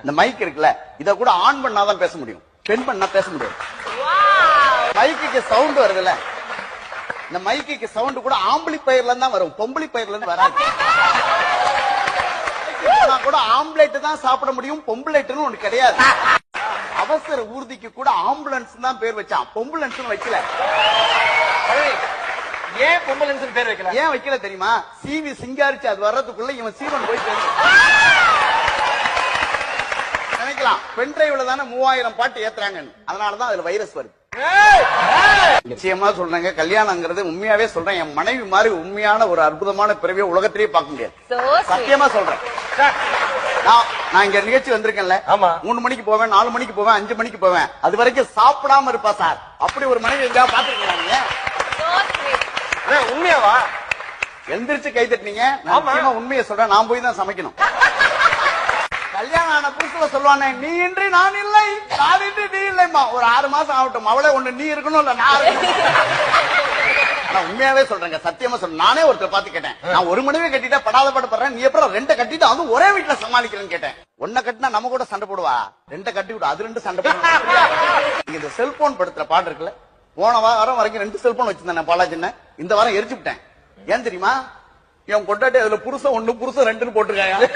இந்த மைக் இருக்குல்ல இத கூட ஆன் பண்ணாதான் பேச முடியும். பெண் பண்ணா பேச முடியாது. மைக்குக்கு சவுண்ட் வருதுல்ல. இந்த மைக்குக்கு சவுண்ட் கூட ஆம்பளி பயிர்ல தான் வரும். பொம்பளி பயிர்ல இருந்து வராது. கூட ஆம்லேட் தான் சாப்பிட முடியும் பொம்பளைட்னு ஒண்ணு கிடையாது. அவசர ஊர்திக்கு கூட ஆம்புலன்ஸ் தான் பேர் வச்சான். பொம்புலன்ஸ் வைக்கல. ஏன் பொம்பளைன்னு பேர் வைக்கல? ஏன் வைக்கல தெரியுமா? சீவி சிங்காரிச்சு அது வர்றதுக்குள்ள இவன் சீவன் போய் நினைக்கலாம் பென் டிரைவ்ல தானே மூவாயிரம் பாட்டு ஏத்துறாங்கன்னு. அதனாலதான் அதுல வைரஸ் வருது. நிச்சயமா சொல்றேங்க கல்யாணங்கிறது உண்மையாவே சொல்றேன். என் மனைவி மாதிரி உண்மையான ஒரு அற்புதமான பிறவியை உலகத்திலேயே பார்க்க முடியாது. சத்தியமா சொல்றேன். நான் நான் இங்க நிகழ்ச்சி வந்திருக்கேன்ல. ஆமா. மூணு மணிக்கு போவேன் நாலு மணிக்கு போவேன் அஞ்சு மணிக்கு போவேன். அது வரைக்கும் சாப்பிடாம இருப்பா சார். அப்படி ஒரு மனைவி எங்கயா. அண்ணா, உண்மையாவா? எந்திரிச்சு கை தட்டினீங்க. உண்மையை சொல்றேன். நான் போய் தான் சமைக்கணும். கல்யாணம் சொல்லுவானே நீ இன்றி நான் இல்லை நான் இன்றி நீ இல்லைம்மா. ஒரு ஆறு மாசம் ஆகட்டும் அவளே ஒண்ணு நீ இருக்கணும் இல்ல நான் ஆனா உண்மையாவே சொல்றேங்க சத்தியமா சொல்றேன். நானே ஒருத்தர் பாத்து கேட்டேன் நான் ஒரு மனைவி கட்டிட்டா படாத பாடு படுறேன் நீ எப்பறம் ரெண்டை கட்டிட்டு அதுவும் ஒரே வீட்டுல சமாளிக்கிறேன்னு கேட்டேன். ஒன்ன கட்டினா நம்ம கூட சண்டை போடுவா? ரெண்டை கட்டி விடு அது ரெண்டு சண்டை போடுவா? இந்த செல்போன் படுத்துற பாட்டு இருக்குல்ல போன வாரம் வரைக்கும் ரெண்டு செல்போன் வச்சிருந்தேன் பாலாஜின்னு. இந்த வாரம் எரிச்சு விட்டேன். ஏன் தெரியுமா? என் கொண்டாட்டி அதுல புருஷன் ஒண்ணு புருஷன் ரெண்டுன்னு போட்டிருக்காங்க.